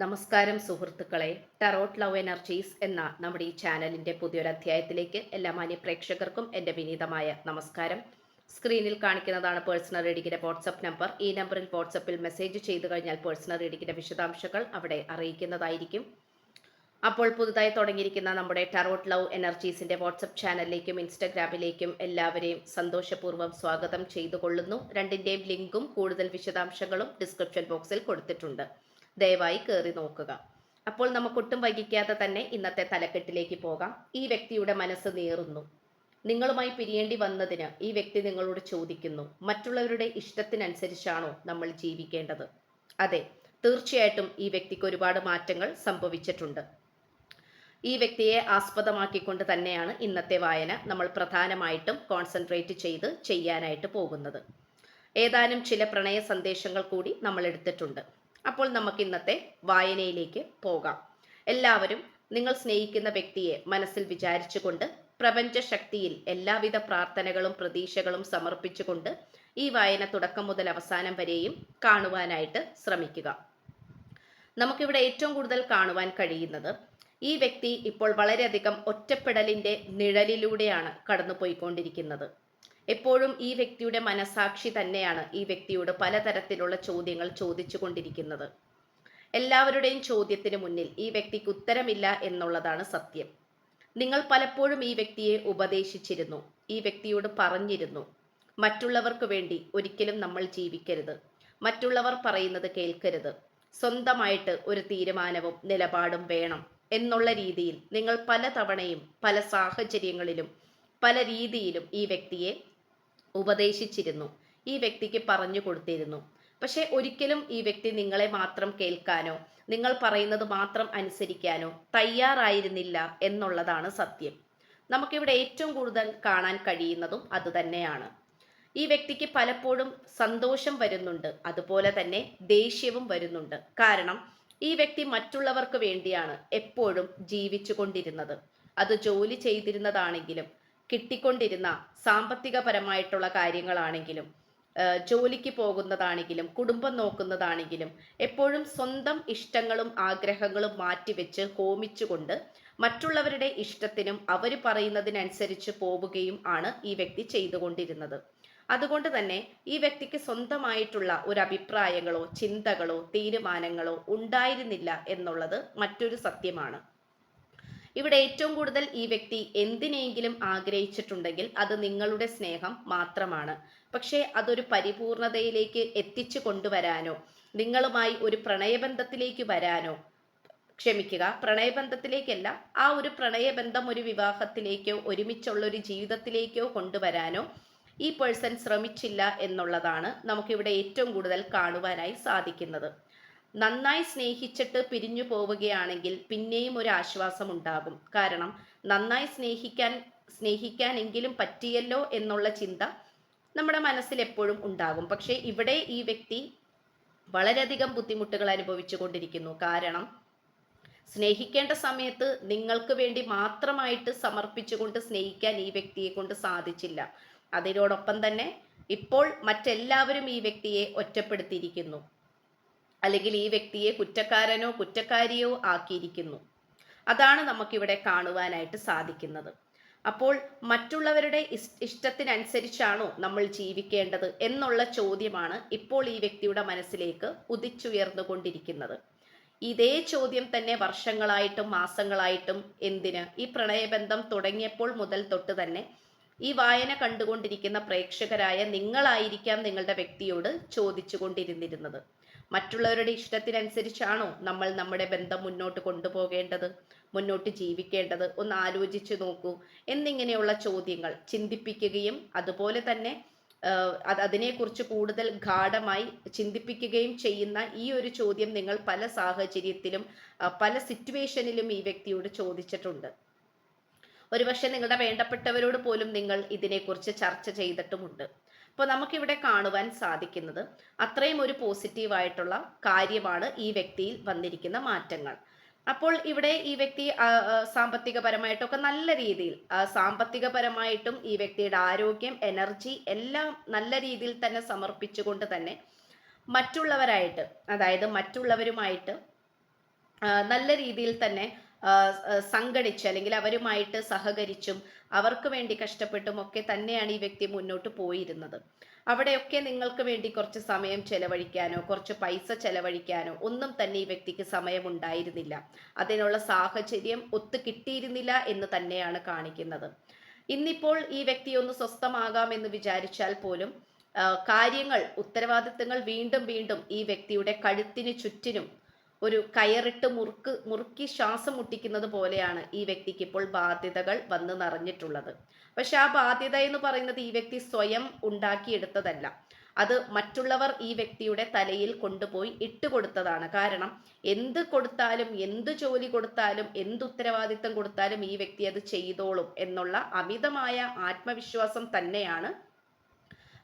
നമസ്കാരം സുഹൃത്തുക്കളെ. Tarot love energies എന്ന നമ്മുടെ ഈ ചാനലിന്റെ പുതിയൊരു അധ്യായത്തിലേക്ക് എല്ലാ മാന്യ പ്രേക്ഷകർക്കും എന്റെ വിനീതമായ നമസ്കാരം. സ്ക്രീനിൽ കാണിക്കുന്നതാണ് പേഴ്സണൽ റീഡിങ്ങിന്റെ വാട്സപ്പ് നമ്പർ ഈ നമ്പറിൽ വാട്സപ്പിൽ മെസ്സേജ് ചെയ്തു കഴിഞ്ഞാൽ പേഴ്സണൽ റീഡിങ്ങിന്റെ വിശദാംശങ്ങൾ അവിടെ അറിയിക്കുന്നതായിരിക്കും. അപ്പോൾ പുതുതായി തുടങ്ങിയിരിക്കുന്ന നമ്മുടെ ടറോട്ട് ലവ് എനർജീസിന്റെ വാട്സപ്പ് ചാനലിലേക്കും ഇൻസ്റ്റഗ്രാമിലേക്കും എല്ലാവരെയും സന്തോഷപൂർവം സ്വാഗതം ചെയ്തുകൊള്ളുന്നു. രണ്ടിന്റെയും ലിങ്കും കൂടുതൽ വിശദാംശങ്ങളും ഡിസ്ക്രിപ്ഷൻ ബോക്സിൽ കൊടുത്തിട്ടുണ്ട്. ദയവായി കയറി നോക്കുക. അപ്പോൾ നമുക്കൊട്ടും വൈകിക്കാതെ തന്നെ ഇന്നത്തെ തലക്കെട്ടിലേക്ക് പോകാം. ഈ വ്യക്തിയുടെ മനസ്സ് നീറുന്നു. നിങ്ങളുമായി പിരിയേണ്ടി വന്നതിന് ഈ വ്യക്തി നിങ്ങളോട് ചോദിക്കുന്നു. മറ്റുള്ളവരുടെ ഇഷ്ടത്തിനനുസരിച്ചാണോ നമ്മൾ ജീവിക്കേണ്ടത്? അതെ തീർച്ചയായിട്ടും ഈ വ്യക്തിക്ക് ഒരുപാട് മാറ്റങ്ങൾ സംഭവിച്ചിട്ടുണ്ട്. ഈ വ്യക്തിയെ ആസ്പദമാക്കിക്കൊണ്ട് തന്നെയാണ് ഇന്നത്തെ വായന നമ്മൾ പ്രധാനമായിട്ടും കോൺസെൻട്രേറ്റ് ചെയ്ത് ചെയ്യാനായിട്ട് പോകുന്നത്. ഏതാനും ചില പ്രണയ സന്ദേശങ്ങൾ കൂടി നമ്മൾ എടുത്തിട്ടുണ്ട്. അപ്പോൾ നമുക്ക് ഇന്നത്തെ വായനയിലേക്ക് പോകാം. എല്ലാവരും നിങ്ങൾ സ്നേഹിക്കുന്ന വ്യക്തിയെ മനസ്സിൽ വിചാരിച്ചുകൊണ്ട് പ്രപഞ്ച ശക്തിയിൽ എല്ലാവിധ പ്രാർത്ഥനകളും പ്രതീക്ഷകളും സമർപ്പിച്ചുകൊണ്ട് ഈ വായന തുടക്കം മുതൽ അവസാനം വരെയും കാണുവാനായിട്ട് ശ്രമിക്കുക. നമുക്കിവിടെ ഏറ്റവും കൂടുതൽ കാണുവാൻ കഴിയുന്നത് ഈ വ്യക്തി ഇപ്പോൾ വളരെയധികം ഒറ്റപ്പെടലിന്റെ നിഴലിലൂടെയാണ് കടന്നുപോയിക്കൊണ്ടിരിക്കുന്നത്. എപ്പോഴും ഈ വ്യക്തിയുടെ മനസാക്ഷി തന്നെയാണ് ഈ വ്യക്തിയോട് പലതരത്തിലുള്ള ചോദ്യങ്ങൾ ചോദിച്ചു കൊണ്ടിരിക്കുന്നത് എല്ലാവരുടെയും ചോദ്യത്തിന് മുന്നിൽ ഈ വ്യക്തിക്ക് ഉത്തരമില്ല എന്നുള്ളതാണ് സത്യം. നിങ്ങൾ പലപ്പോഴും ഈ വ്യക്തിയെ ഉപദേശിച്ചിരുന്നു ഈ വ്യക്തിയോട് പറഞ്ഞിരുന്നു. മറ്റുള്ളവർക്ക് വേണ്ടി ഒരിക്കലും നമ്മൾ ജീവിക്കരുത്. മറ്റുള്ളവർ പറയുന്നത് കേൾക്കരുത്. സ്വന്തമായിട്ട് ഒരു തീരുമാനവും നിലപാടും വേണം എന്നുള്ള രീതിയിൽ നിങ്ങൾ പല തവണയും പല സാഹചര്യങ്ങളിലും പല രീതിയിലും ഈ വ്യക്തിയെ ഉപദേശിച്ചിരുന്നു. ഈ വ്യക്തിക്ക് പറഞ്ഞു കൊടുത്തിരുന്നു. പക്ഷേ ഒരിക്കലും ഈ വ്യക്തി നിങ്ങളെ മാത്രം കേൾക്കാനോ നിങ്ങൾ പറയുന്നത് മാത്രം അനുസരിക്കാനോ തയ്യാറായിരുന്നില്ല എന്നുള്ളതാണ് സത്യം. നമുക്കിവിടെ ഏറ്റവും കൂടുതൽ കാണാൻ കഴിയുന്നതും അതുതന്നെയാണ് ഈ വ്യക്തിക്ക് പലപ്പോഴും സന്തോഷം വരുന്നുണ്ട്. അതുപോലെ തന്നെ ദേഷ്യവും വരുന്നുണ്ട്. കാരണം ഈ വ്യക്തി മറ്റുള്ളവർക്ക് വേണ്ടിയാണ് എപ്പോഴും ജീവിച്ചു കൊണ്ടിരുന്നത് അത് ജോലി ചെയ്തിരുന്നതാണെങ്കിലും കിട്ടിക്കൊണ്ടിരുന്ന സാമ്പത്തികപരമായിട്ടുള്ള കാര്യങ്ങളാണെങ്കിലും ജോലിക്ക് പോകുന്നതാണെങ്കിലും കുടുംബം നോക്കുന്നതാണെങ്കിലും എപ്പോഴും സ്വന്തം ഇഷ്ടങ്ങളും ആഗ്രഹങ്ങളും മാറ്റിവെച്ച് ഹോമിച്ചുകൊണ്ട് മറ്റുള്ളവരുടെ ഇഷ്ടത്തിനും അവർ പറയുന്നതിനനുസരിച്ച് പോവുകയും ആണ് ഈ വ്യക്തി ചെയ്തുകൊണ്ടിരുന്നത്. അതുകൊണ്ട് തന്നെ ഈ വ്യക്തിക്ക് സ്വന്തമായിട്ടുള്ള ഒരു അഭിപ്രായങ്ങളോ ചിന്തകളോ തീരുമാനങ്ങളോ ഉണ്ടായിരുന്നില്ല എന്നുള്ളത് മറ്റൊരു സത്യമാണ്. ഇവിടെ ഏറ്റവും കൂടുതൽ ഈ വ്യക്തി എന്തിനെങ്കിലും ആഗ്രഹിച്ചിട്ടുണ്ടെങ്കിൽ അത് നിങ്ങളുടെ സ്നേഹം മാത്രമാണ്. പക്ഷേ അതൊരു പരിപൂർണതയിലേക്ക് എത്തിച്ചു കൊണ്ടുവരാനോ നിങ്ങളുമായി ഒരു പ്രണയബന്ധത്തിലേക്ക് വരാനോ ക്ഷമിക്കുക. പ്രണയബന്ധത്തിലേക്കല്ല ആ ഒരു പ്രണയബന്ധം ഒരു വിവാഹത്തിലേക്കോ ഒരുമിച്ചുള്ള ഒരു ജീവിതത്തിലേക്കോ കൊണ്ടുവരാനോ ഈ പേഴ്സൺ ശ്രമിച്ചില്ല എന്നുള്ളതാണ് നമുക്കിവിടെ ഏറ്റവും കൂടുതൽ കാണുവാനായി സാധിക്കുന്നത്. നന്നായി സ്നേഹിച്ചിട്ട് പിരിഞ്ഞു പോവുകയാണെങ്കിൽ പിന്നെയും ഒരു ആശ്വാസം ഉണ്ടാകും. കാരണം നന്നായി സ്നേഹിക്കാൻ സ്നേഹിക്കാനെങ്കിലും പറ്റിയല്ലോ എന്നുള്ള ചിന്ത നമ്മുടെ മനസ്സിൽ എപ്പോഴും ഉണ്ടാകും. പക്ഷേ ഇവിടെ ഈ വ്യക്തി വളരെയധികം ബുദ്ധിമുട്ടുകൾ അനുഭവിച്ചു കൊണ്ടിരിക്കുന്നു. കാരണം സ്നേഹിക്കേണ്ട സമയത്ത് നിങ്ങൾക്ക് വേണ്ടി മാത്രമായിട്ട് സമർപ്പിച്ചുകൊണ്ട് സ്നേഹിക്കാൻ ഈ വ്യക്തിയെ കൊണ്ട് സാധിച്ചില്ല. അതിനോടൊപ്പം തന്നെ ഇപ്പോൾ മറ്റെല്ലാവരും ഈ വ്യക്തിയെ ഒറ്റപ്പെടുത്തിയിരിക്കുന്നു. അല്ലെങ്കിൽ ഈ വ്യക്തിയെ കുറ്റക്കാരനോ കുറ്റക്കാരിയോ ആക്കിയിരിക്കുന്നു. അതാണ് നമുക്കിവിടെ കാണുവാനായിട്ട് സാധിക്കുന്നത്. അപ്പോൾ മറ്റുള്ളവരുടെ ഇഷ്ടത്തിനനുസരിച്ചാണോ നമ്മൾ ജീവിക്കേണ്ടത് എന്നുള്ള ചോദ്യമാണ് ഇപ്പോൾ ഈ വ്യക്തിയുടെ മനസ്സിലേക്ക് ഉദിച്ചുയർന്നുകൊണ്ടിരിക്കുന്നത്. ഇതേ ചോദ്യം തന്നെ വർഷങ്ങളായിട്ടും മാസങ്ങളായിട്ടും എന്തിന്? ഈ പ്രണയബന്ധം തുടങ്ങിയപ്പോൾ മുതൽ തൊട്ട് തന്നെ ഈ വായന കണ്ടുകൊണ്ടിരിക്കുന്ന പ്രേക്ഷകരായ നിങ്ങളായിരിക്കാം നിങ്ങളുടെ വ്യക്തിയോട് ചോദിച്ചു കൊണ്ടിരുന്നിരുന്നത് മറ്റുള്ളവരുടെ ഇഷ്ടത്തിനനുസരിച്ചാണോ നമ്മൾ നമ്മുടെ ബന്ധം മുന്നോട്ട് കൊണ്ടുപോകേണ്ടത് മുന്നോട്ട് ജീവിക്കേണ്ടത്? ഒന്ന് ആലോചിച്ചു നോക്കൂ. എന്നിങ്ങനെയുള്ള ചോദ്യങ്ങൾ ചിന്തിപ്പിക്കുകയും അതുപോലെ തന്നെ അതിനെക്കുറിച്ച് കൂടുതൽ ഗാഠമായി ചിന്തിപ്പിക്കുകയും ചെയ്യുന്ന ഈ ഒരു ചോദ്യം നിങ്ങൾ പല സാഹചര്യത്തിലും പല സിറ്റുവേഷനിലും ഈ വ്യക്തിയോട് ചോദിച്ചിട്ടുണ്ട്. ഒരുപക്ഷെ നിങ്ങളുടെ വേണ്ടപ്പെട്ടവരോട് പോലും നിങ്ങൾ ഇതിനെക്കുറിച്ച് ചർച്ച ചെയ്തിട്ടുമുണ്ട്. അപ്പോൾ നമുക്കിവിടെ കാണുവാൻ സാധിക്കുന്നത് അത്രയും ഒരു പോസിറ്റീവായിട്ടുള്ള കാര്യമാണ് ഈ വ്യക്തിയിൽ വന്നിരിക്കുന്ന മാറ്റങ്ങൾ. അപ്പോൾ ഇവിടെ ഈ വ്യക്തി സാമ്പത്തികപരമായിട്ടൊക്കെ നല്ല രീതിയിൽ സാമ്പത്തികപരമായിട്ടും ഈ വ്യക്തിയുടെ ആരോഗ്യം എനർജി എല്ലാം നല്ല രീതിയിൽ തന്നെ സമർപ്പിച്ചുകൊണ്ട് തന്നെ മറ്റുള്ളവരായിട്ട് അതായത് മറ്റുള്ളവരുമായിട്ട് നല്ല രീതിയിൽ തന്നെ സംഘടിച്ച് അല്ലെങ്കിൽ അവരുമായിട്ട് സഹകരിച്ചും അവർക്ക് വേണ്ടി കഷ്ടപ്പെട്ടും ഒക്കെ തന്നെയാണ് ഈ വ്യക്തി മുന്നോട്ട് പോയിരുന്നത്. അവിടെയൊക്കെ നിങ്ങൾക്ക് വേണ്ടി കുറച്ച് സമയം ചെലവഴിക്കാനോ കുറച്ച് പൈസ ചെലവഴിക്കാനോ ഒന്നും തന്നെ ഈ വ്യക്തിക്ക് സമയമുണ്ടായിരുന്നില്ല അതിനുള്ള സാഹചര്യം ഒത്തു കിട്ടിയിരുന്നില്ല എന്ന് തന്നെയാണ് കാണിക്കുന്നത്. ഇന്നിപ്പോൾ ഈ വ്യക്തി ഒന്ന് സ്വസ്ഥമാകാം എന്ന് വിചാരിച്ചാൽ പോലും കാര്യങ്ങൾ ഉത്തരവാദിത്തങ്ങൾ വീണ്ടും വീണ്ടും ഈ വ്യക്തിയുടെ കഴുത്തിന് ചുറ്റിനും ഒരു കയറിട്ട് മുറുക്ക് മുറുക്കി ശ്വാസം മുട്ടിക്കുന്നത് പോലെയാണ് ഈ വ്യക്തിക്ക് ഇപ്പോൾ ബാധ്യതകൾ വന്ന് നിറഞ്ഞിട്ടുള്ളത്. പക്ഷെ ആ ബാധ്യത എന്ന് പറയുന്നത് ഈ വ്യക്തി സ്വയം ഉണ്ടാക്കിയെടുത്തതല്ല. അത് മറ്റുള്ളവർ ഈ വ്യക്തിയുടെ തലയിൽ കൊണ്ടുപോയി ഇട്ടുകൊടുത്തതാണ് കാരണം എന്ത് കൊടുത്താലും എന്ത് ജോലി കൊടുത്താലും എന്ത് ഉത്തരവാദിത്തം കൊടുത്താലും ഈ വ്യക്തി അത് ചെയ്തോളും എന്നുള്ള അമിതമായ ആത്മവിശ്വാസം തന്നെയാണ്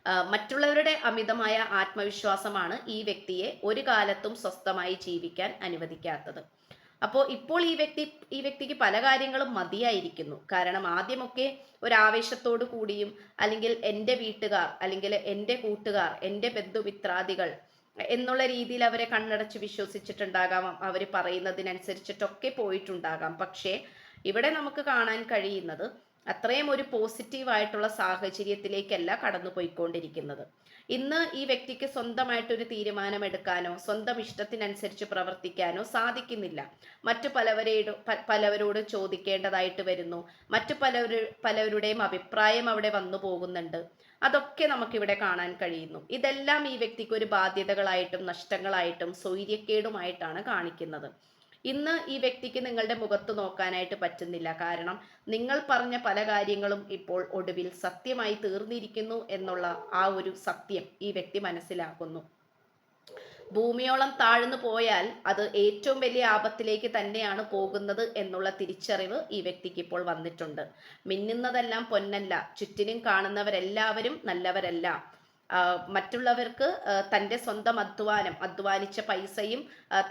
മറ്റുള്ളവരുടെ അമിതമായ ആത്മവിശ്വാസമാണ് ഈ വ്യക്തിയെ ഒരു കാലത്തും സ്വസ്ഥമായി ജീവിക്കാൻ അനുവദിക്കാത്തത്. അപ്പോൾ ഇപ്പോൾ ഈ വ്യക്തി ഈ വ്യക്തിക്ക് പല കാര്യങ്ങളും മതിയായിരിക്കുന്നു. കാരണം ആദ്യമൊക്കെ ഒരാവേശത്തോടു കൂടിയും അല്ലെങ്കിൽ എന്റെ വീട്ടുകാർ അല്ലെങ്കിൽ എന്റെ കൂട്ടുകാർ എന്റെ ബന്ധുമിത്രാദികൾ എന്നുള്ള രീതിയിൽ അവരെ കണ്ണടച്ച് വിശ്വസിച്ചിട്ടുണ്ടാകാം. അവർ പറയുന്നതിനനുസരിച്ചിട്ടൊക്കെ പോയിട്ടുണ്ടാകാം. പക്ഷേ ഇവിടെ നമുക്ക് കാണാൻ കഴിയുന്നത് അത്രയും ഒരു പോസിറ്റീവ് ആയിട്ടുള്ള സാഹചര്യത്തിലേക്കല്ല കടന്നു പോയിക്കൊണ്ടിരിക്കുന്നത് ഇന്ന് ഈ വ്യക്തിക്ക് സ്വന്തമായിട്ടൊരു തീരുമാനമെടുക്കാനോ സ്വന്തം ഇഷ്ടത്തിനനുസരിച്ച് പ്രവർത്തിക്കാനോ സാധിക്കുന്നില്ല. മറ്റു പലവരോട് പലവരോട് ചോദിക്കേണ്ടതായിട്ട് വരുന്നു. മറ്റു പലവരു പലവരുടെയും അഭിപ്രായം അവിടെ വന്നു പോകുന്നുണ്ട്. അതൊക്കെ നമുക്കിവിടെ കാണാൻ കഴിയുന്നു. ഇതെല്ലാം ഈ വ്യക്തിക്ക് ഒരു ബാധ്യതകളായിട്ടും നഷ്ടങ്ങളായിട്ടും സൗര്യക്കേടുമായിട്ടാണ് കാണിക്കുന്നത്. ഇന്ന് ഈ വ്യക്തിക്ക് നിങ്ങളുടെ മുഖത്ത് നോക്കാനായിട്ട് പറ്റുന്നില്ല. കാരണം നിങ്ങൾ പറഞ്ഞ പല കാര്യങ്ങളും ഇപ്പോൾ ഒടുവിൽ സത്യമായി തീർന്നിരിക്കുന്നു എന്നുള്ള ആ ഒരു സത്യം ഈ വ്യക്തി മനസ്സിലാക്കുന്നു. ഭൂമിയോളം താഴ്ന്നു പോയാൽ അത് ഏറ്റവും വലിയ ആപത്തിലേക്ക് തന്നെയാണ് പോകുന്നത് എന്നുള്ള തിരിച്ചറിവ് ഈ വ്യക്തിക്ക് ഇപ്പോൾ വന്നിട്ടുണ്ട്. മിന്നുന്നതെല്ലാം പൊന്നല്ല. ചുറ്റിനും കാണുന്നവരെല്ലാവരും നല്ലവരല്ല. മറ്റുള്ളവർക്ക് തന്റെ സ്വന്തം അധ്വാനം അധ്വാനിച്ച പൈസയും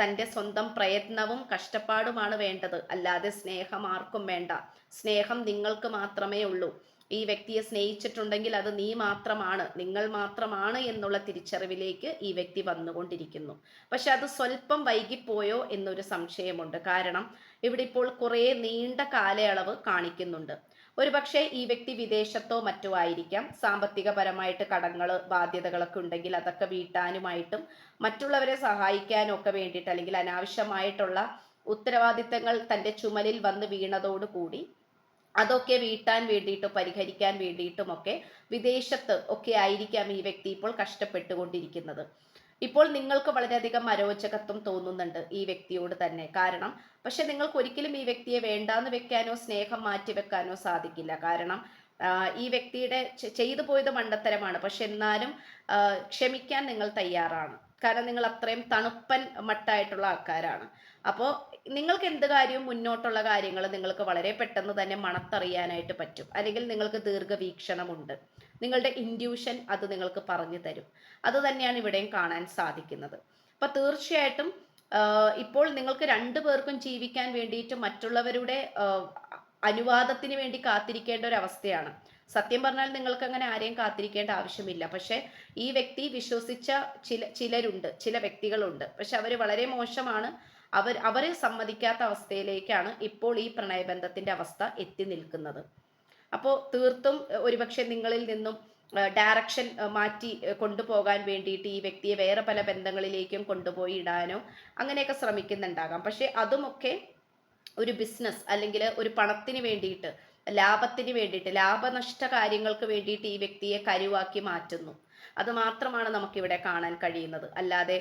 തന്റെ സ്വന്തം പ്രയത്നവും കഷ്ടപ്പാടുമാണ് വേണ്ടത്. അല്ലാതെ സ്നേഹം ആർക്കും വേണ്ട. സ്നേഹം നിങ്ങൾക്ക് മാത്രമേ ഉള്ളൂ. ഈ വ്യക്തിയെ സ്നേഹിച്ചിട്ടുണ്ടെങ്കിൽ അത് നീ മാത്രമാണ്. നിങ്ങൾ മാത്രമാണ് എന്നുള്ള തിരിച്ചറിവിലേക്ക് ഈ വ്യക്തി വന്നുകൊണ്ടിരിക്കുന്നു. പക്ഷെ അത് സ്വല്പം വൈകിപ്പോയോ എന്നൊരു സംശയമുണ്ട്. കാരണം ഇവിടെ ഇപ്പോൾ കുറേ നീണ്ട കാലയളവ് കാണിക്കുന്നുണ്ട്. ഒരുപക്ഷെ ഈ വ്യക്തി വിദേശത്തോ മറ്റോ ആയിരിക്കാം. സാമ്പത്തികപരമായിട്ട് കടങ്ങൾ ബാധ്യതകളൊക്കെ ഉണ്ടെങ്കിൽ അതൊക്കെ വീട്ടാനുമായിട്ടും മറ്റുള്ളവരെ സഹായിക്കാനും ഒക്കെ വേണ്ടിയിട്ട് അല്ലെങ്കിൽ അനാവശ്യമായിട്ടുള്ള ഉത്തരവാദിത്തങ്ങൾ തന്റെ ചുമലിൽ വന്ന് വീണതോടുകൂടി അതൊക്കെ വീട്ടാൻ വേണ്ടിയിട്ടും പരിഹരിക്കാൻ വേണ്ടിയിട്ടുമൊക്കെ വിദേശത്ത് ഒക്കെ ആയിരിക്കാം ഈ വ്യക്തി ഇപ്പോൾ കഷ്ടപ്പെട്ടുകൊണ്ടിരിക്കുന്നത്. ഇപ്പോൾ നിങ്ങൾക്ക് വളരെയധികം അരോചകത്വം തോന്നുന്നുണ്ട് ഈ വ്യക്തിയോട് തന്നെ. കാരണം പക്ഷെ നിങ്ങൾക്ക് ഒരിക്കലും ഈ വ്യക്തിയെ വേണ്ടാന്ന് വെക്കാനോ സ്നേഹം മാറ്റി വെക്കാനോ സാധിക്കില്ല. കാരണം ഈ വ്യക്തിയുടെ ചെയ്തു പോയത് മണ്ടത്തരമാണ്. പക്ഷെ എന്നാലും ക്ഷമിക്കാൻ നിങ്ങൾ തയ്യാറാണ്. കാരണം നിങ്ങൾ അത്രയും തണുപ്പൻ മട്ടായിട്ടുള്ള ആൾക്കാരാണ്. അപ്പോൾ നിങ്ങൾക്ക് എന്ത് കാര്യവും മുന്നോട്ടുള്ള കാര്യങ്ങൾ നിങ്ങൾക്ക് വളരെ പെട്ടെന്ന് തന്നെ മണത്തറിയാനായിട്ട് പറ്റും. അല്ലെങ്കിൽ നിങ്ങൾക്ക് ദീർഘവീക്ഷണമുണ്ട്. നിങ്ങളുടെ ഇൻഡ്യൂഷൻ അത് നിങ്ങൾക്ക് പറഞ്ഞു തരും. അത് തന്നെയാണ് ഇവിടെയും കാണാൻ സാധിക്കുന്നത്. അപ്പൊ തീർച്ചയായിട്ടും ഇപ്പോൾ നിങ്ങൾക്ക് രണ്ടു പേർക്കും ജീവിക്കാൻ വേണ്ടിയിട്ട് മറ്റുള്ളവരുടെ അനുവാദത്തിന് വേണ്ടി കാത്തിരിക്കേണ്ട ഒരു അവസ്ഥയാണ്. സത്യം പറഞ്ഞാൽ നിങ്ങൾക്ക് അങ്ങനെ ആരെയും കാത്തിരിക്കേണ്ട ആവശ്യമില്ല. പക്ഷെ ഈ വ്യക്തി വിശ്വസിച്ച ചില ചിലരുണ്ട് ചില വ്യക്തികളുണ്ട്. പക്ഷെ അവർ വളരെ മോശമാണ്. അവർ അവരെ സമ്മതിക്കാത്ത അവസ്ഥയിലേക്കാണ് ഇപ്പോൾ ഈ പ്രണയബന്ധത്തിന്റെ അവസ്ഥ എത്തി നിൽക്കുന്നത്. അപ്പോൾ തീർത്തും ഒരുപക്ഷെ നിങ്ങളിൽ നിന്നും ഡയറക്ഷൻ മാറ്റി കൊണ്ടുപോകാൻ വേണ്ടിയിട്ട് ഈ വ്യക്തിയെ വേറെ പല ബന്ധങ്ങളിലേക്കും കൊണ്ടുപോയി ഇടാനോ അങ്ങനെയൊക്കെ ശ്രമിക്കുന്നുണ്ടാകാം. പക്ഷെ അതുമൊക്കെ ഒരു ബിസിനസ് അല്ലെങ്കിൽ ഒരു പണത്തിന് വേണ്ടിയിട്ട് ലാഭത്തിന് വേണ്ടിയിട്ട് ലാഭനഷ്ട കാര്യങ്ങൾക്ക് വേണ്ടിയിട്ട് ഈ വ്യക്തിയെ കരുവാക്കി മാറ്റുന്നു. അത് മാത്രമാണ് നമുക്കിവിടെ കാണാൻ കഴിയുന്നത്. അല്ലാതെ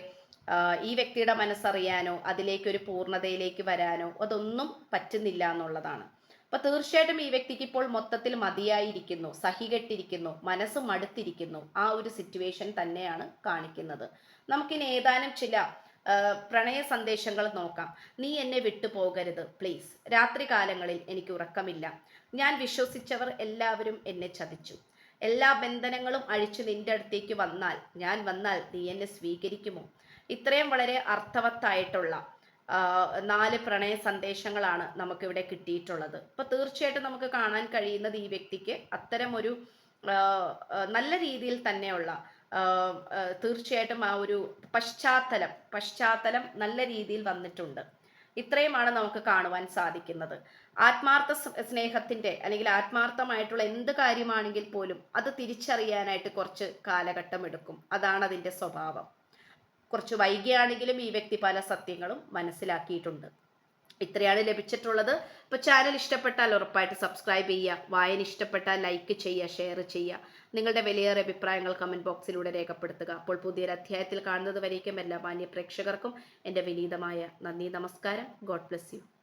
ഈ വ്യക്തിയുടെ മനസ്സറിയാനോ അതിലേക്കൊരു പൂർണതയിലേക്ക് വരാനോ അതൊന്നും പറ്റുന്നില്ല എന്നുള്ളതാണ്. അപ്പൊ തീർച്ചയായിട്ടും ഈ വ്യക്തിക്ക് ഇപ്പോൾ മൊത്തത്തിൽ മതിയായിരിക്കുന്നു സഹികെട്ടിരിക്കുന്നു മനസ്സ് മടുത്തിരിക്കുന്നു. ആ ഒരു സിറ്റുവേഷൻ തന്നെയാണ് കാണിക്കുന്നത്. നമുക്കിനി ഏതാനും ചില പ്രണയ സന്ദേശങ്ങൾ നോക്കാം. നീ എന്നെ വിട്ടു പോകരുത് പ്ലീസ് രാത്രി കാലങ്ങളിൽ എനിക്ക് ഉറക്കമില്ല. ഞാൻ വിശ്വസിച്ചവർ എല്ലാവരും എന്നെ ചതിച്ചു. എല്ലാ ബന്ധനങ്ങളും അഴിച്ചു നിന്റെ അടുത്തേക്ക് വന്നാൽ ഞാൻ വന്നാൽ നീ എന്നെ സ്വീകരിക്കുമോ? ഇത്രയും വളരെ അർത്ഥവത്തായിട്ടുള്ള നാല് പ്രണയ സന്ദേശങ്ങളാണ് നമുക്കിവിടെ കിട്ടിയിട്ടുള്ളത്. അപ്പൊ തീർച്ചയായിട്ടും നമുക്ക് കാണാൻ കഴിയുന്നത് ഈ വ്യക്തിക്ക് അത്തരം ഒരു ആ, ആ, നല്ല രീതിയിൽ തന്നെയുള്ള തീർച്ചയായിട്ടും ആ ഒരു പശ്ചാത്തലം പശ്ചാത്തലം നല്ല രീതിയിൽ വന്നിട്ടുണ്ട്. ഇത്രയുമാണ് നമുക്ക് കാണുവാൻ സാധിക്കുന്നത്. ആത്മാർത്ഥ സ്നേഹത്തിന്റെ അല്ലെങ്കിൽ ആത്മാർത്ഥമായിട്ടുള്ള എന്ത് കാര്യമാണെങ്കിൽ പോലും അത് തിരിച്ചറിയാനായിട്ട് കുറച്ച് കാലഘട്ടം എടുക്കും അതാണ് അതിന്റെ സ്വഭാവം. കുറച്ച് വൈകിയാണെങ്കിലും ഈ വ്യക്തി പല സത്യങ്ങളും മനസ്സിലാക്കിയിട്ടുണ്ട്. ഇത്രയാണ് ലഭിച്ചിട്ടുള്ളത്. അപ്പോൾ ചാനൽ ഇഷ്ടപ്പെട്ടാൽ ഉറപ്പായിട്ട് സബ്സ്ക്രൈബ് ചെയ്യുക. വായന ഇഷ്ടപ്പെട്ടാൽ ലൈക്ക് ചെയ്യുക ഷെയർ ചെയ്യുക. നിങ്ങളുടെ വിലയേറെ അഭിപ്രായങ്ങൾ കമന്റ് ബോക്സിലൂടെ രേഖപ്പെടുത്തുക. അപ്പോൾ പുതിയൊരു അധ്യായത്തിൽ കാണുന്നത് വരേക്കും എല്ലാ മാന്യ പ്രേക്ഷകർക്കും എന്റെ വിനീതമായ നന്ദി നമസ്കാരം. God bless you